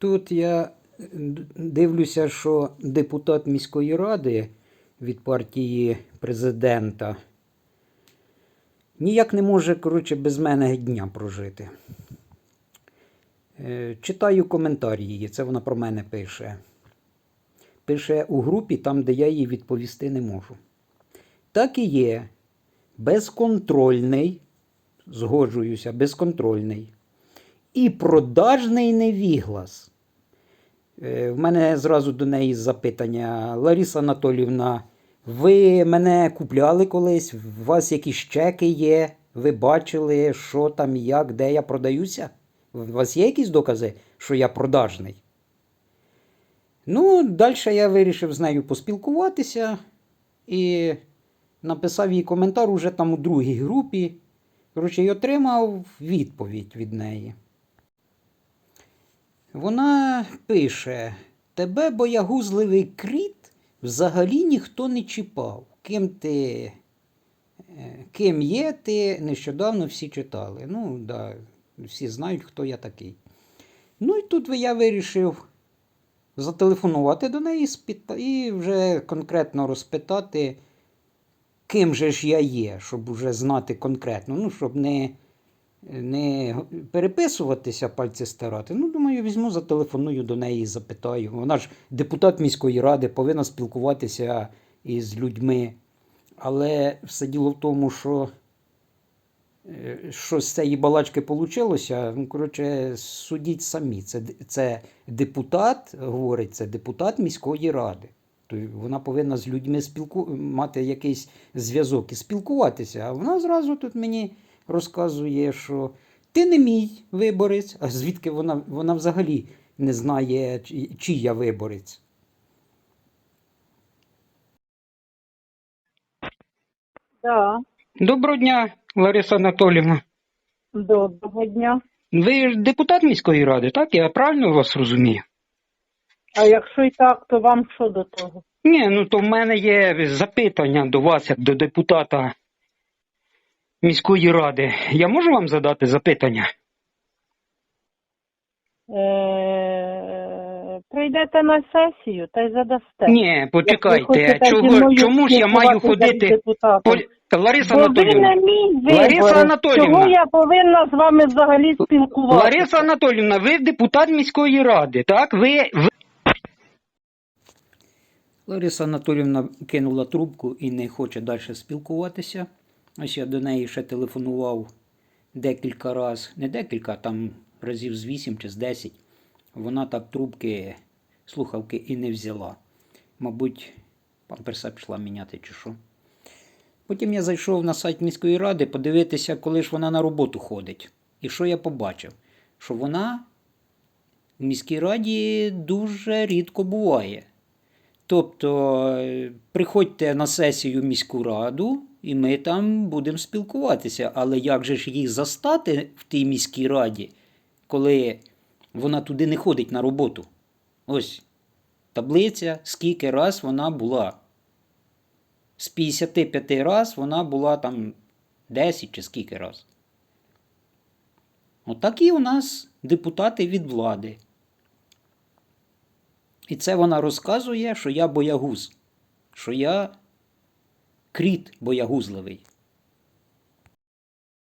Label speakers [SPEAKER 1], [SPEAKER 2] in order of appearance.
[SPEAKER 1] Тут я дивлюся, що депутат міської ради від партії президента ніяк не може, коротше, без мене дня прожити. Е, Читаю коментарі її, це вона про мене пише. Пише у групі, там, де я їй відповісти не можу. Так і є. Безконтрольний, згоджуюся, безконтрольний. І продажний невіглас. Е, В мене зразу до неї запитання. Лариса Анатоліївна, ви мене купляли колись? У вас якісь чеки є? Ви бачили, що там, як, де я продаюся? У вас є якісь докази, що я продажний? Ну, далі я вирішив з нею поспілкуватися і написав їй коментар уже там у другій групі. Коротше, і отримав відповідь від неї. Вона пише: Тебе, боягузливий кріт, взагалі ніхто не чіпав. Ким ти, е, ким є, ти нещодавно всі читали. Ну, да, всі знають, хто я такий. Ну і тут я вирішив зателефонувати до неї і вже конкретно розпитати, ким же ж я є, щоб вже знати конкретно, ну, щоб не, не переписуватися, пальці старати. Ну, думаю, візьму, зателефоную до неї і запитаю. Вона ж депутат міської ради, повинна спілкуватися із людьми. Але все діло в тому, що е, що з цієї балачки вийшло, ну, коротше, судіть самі. Це, це депутат, говорить, це депутат міської ради. Тобто вона повинна з людьми спілку... мати якийсь зв'язок і спілкуватися. А вона зразу тут мені розказує, що ти не мій виборець, а звідки вона, вона взагалі не знає, чи- чий я виборець.
[SPEAKER 2] Да,
[SPEAKER 1] Доброго дня, Лариса Анатоліївна.
[SPEAKER 2] доброго дня.
[SPEAKER 1] Ви ж депутат міської ради, так? Я правильно вас розумію?
[SPEAKER 2] А якщо і так, то вам що до того?
[SPEAKER 1] Ні, ну то в мене є запитання до вас, як до депутата міської ради. Я можу вам задати запитання?
[SPEAKER 2] Е, прийдете на сесію та й задасте.
[SPEAKER 1] Ні,
[SPEAKER 2] Як ви
[SPEAKER 1] почекайте,
[SPEAKER 2] зі
[SPEAKER 1] чого,
[SPEAKER 2] мною
[SPEAKER 1] чому ж я маю
[SPEAKER 2] спілкуватися як
[SPEAKER 1] ходити?
[SPEAKER 2] депутатом?
[SPEAKER 1] Пол- Лариса
[SPEAKER 2] Бо ви
[SPEAKER 1] Анатоліївна.
[SPEAKER 2] не мій
[SPEAKER 1] Лариса
[SPEAKER 2] виборець.
[SPEAKER 1] Анатоліївна.
[SPEAKER 2] Чого я повинна з вами взагалі спілкуватися?
[SPEAKER 1] Лариса Анатоліївна, ви депутат міської ради, так? Ви, ви... Лариса Анатоліївна кинула трубку і не хоче далі спілкуватися. Ось я до неї ще телефонував декілька разів, не декілька, там разів з 8 чи з 10. Вона так трубки, слухавки і не взяла. Мабуть, памперса пішла міняти чи що. Потім я зайшов на сайт міської ради подивитися, коли ж вона на роботу ходить. І що я побачив? Що вона в міській раді дуже рідко буває. Тобто, е, приходьте на сесію міську раду, і ми там будемо спілкуватися. Але як же ж їх застати в тій міській раді, коли вона туди не ходить на роботу? Ось таблиця, скільки раз вона була. З 55 раз вона була там 10 чи скільки раз. Отакі у нас депутати від влади. І це вона розказує, що я боягуз, що я кріт боягузливий.